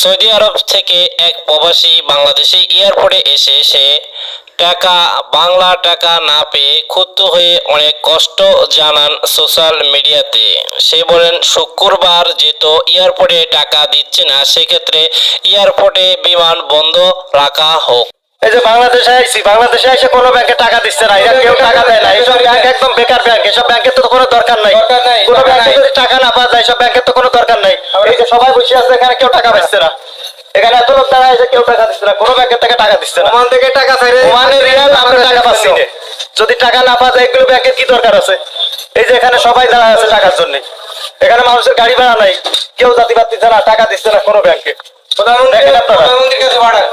Saudi আরব থেকে এক প্রবাসী বাংলাদেশে এয়ারপোর্টে এসে সে টাকা বাংলা টাকা না পেয়ে ক্ষুব্ধ হয়ে অনেক কষ্ট জানান সোশ্যাল মিডিয়াতে। সে বলেন শুক্রবার যেহেতু এয়ারপোর্টে টাকা দিচ্ছে না সেক্ষেত্রে এয়ারপোর্টে বিমান বন্ধ রাখা হোক। এই যে বাংলাদেশে আইসি বাংলাদেশে এসে কোনো ব্যাংকে টাকা দিচ্ছে না এরা কেউ টাকা দেয় না। এইসব ব্যাংক একদম বেকার ব্যাংক এসব ব্যাংকের তো কোনো দরকার নাই। এই যে সবাই বসে আছে এখানে কেউ টাকা না। এখানে এত লোক দাঁড়ায় কেউ টাকা দিচ্ছে না কোনো ব্যাংকের থেকে টাকা দিচ্ছে না। ওমান থেকে টাকা ছাড়ে ওমানের রিয়াল আমরা টাকা পাচ্ছি না যদি টাকা না পাওয়া যায় এগুলো ব্যাংকের কি দরকার আছে? এই যে এখানে সবাই দাঁড়ায় আছে টাকার জন্য। এখানে মানুষের গাড়ি ভাড়া নাই। কেউ জাতি পাচ্ছে না টাকা দিচ্ছে না কোনো ব্যাংকে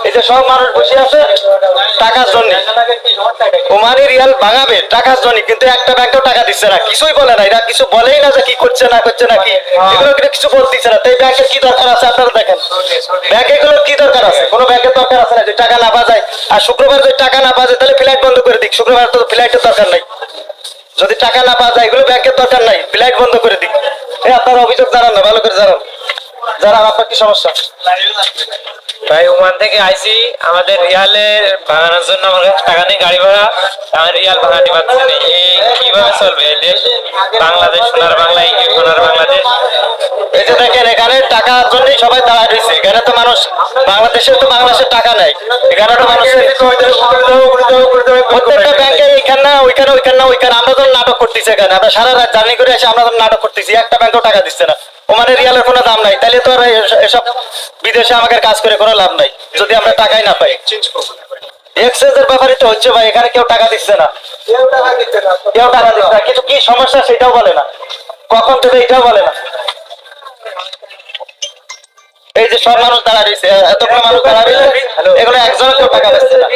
এই যে সব মানুষ বসে আছে টাকার জন্য। ওমানি রিয়াল ভাঙাবে টাকার জন্য কিন্তু একটা ব্যাংকেও টাকা দিচ্ছে না। কিছুই বলে না এরা কিছু বলেই না যে কি করছে না করছে না কি। এগুলো কিছু বলতেছে না। তাই ব্যাংকের কি দরকার আছে আপনারা দেখেন? ব্যাংকে এগুলোর কি দরকার আছে? কোনো ব্যাংকের দরকার আছে না যে টাকা না পাওয়া যায় আর শুক্রবার যদি টাকা না পাওয়া যায় তাহলে ফ্লাইট বন্ধ করে দিক। শুক্রবার তো ফ্লাইটের দরকার নাই। যদি টাকা না পাওয়া যায় এগুলো ব্যাংকের দরকার নাই। ফ্লাইট বন্ধ করে দিক। এই আপনারা অভিযোগ জানান না ভালো করে জানান। জানান আপনার কি সমস্যা? ভাই ওমান থেকে আইসি আমাদের রিয়ালের ভাঙানোর জন্য আমার কাছে টাকা নেই গাড়ি ভাড়া আমার রিয়াল ভাঙাতে পারছি না এই কীভাবে চলবে? এই দেশ বাংলাদেশ সোনার বাংলা এই সোনার বাংলাদেশ। এই যে দেখেন এখানে টাকার জন্যই সবাই দাঁড়ায় রয়েছে। এখানে তো মানুষ বাংলাদেশে তো বাংলাদেশের টাকা নাই। এখানে তো মানুষের ব্যাংকে এইখানে না ওইখানে ওইখানে না ওইখানে আমরা তো নাটক করতেছি এখানে আমরা সারা রাত জার্নি করে এসে আমরা নাটক করতেছি একটা ব্যাংকেও টাকা দিচ্ছে না। ওমানে রিয়ালের কোনো দাম নাই তাহলে তো আর এসব বিদেশে আমাদের কাজ করে কোনো লাভ নাই যদি আমরা টাকাই না পাই। এক্সচেঞ্জের ব্যাপারে তো হচ্ছে ভাই এখানে কেউ টাকা দিচ্ছে না। কেউ টাকা দিচ্ছে না। কিন্তু কি সমস্যা সেটাও বলে না। কখন দেবে এটাও বলে না। এই যে সব মানুষ দাঁড়া রয়েছে এতগুলো মানুষ দাঁড়া রয়েছে এগুলো একজনের কেউ টাকা দিচ্ছে না।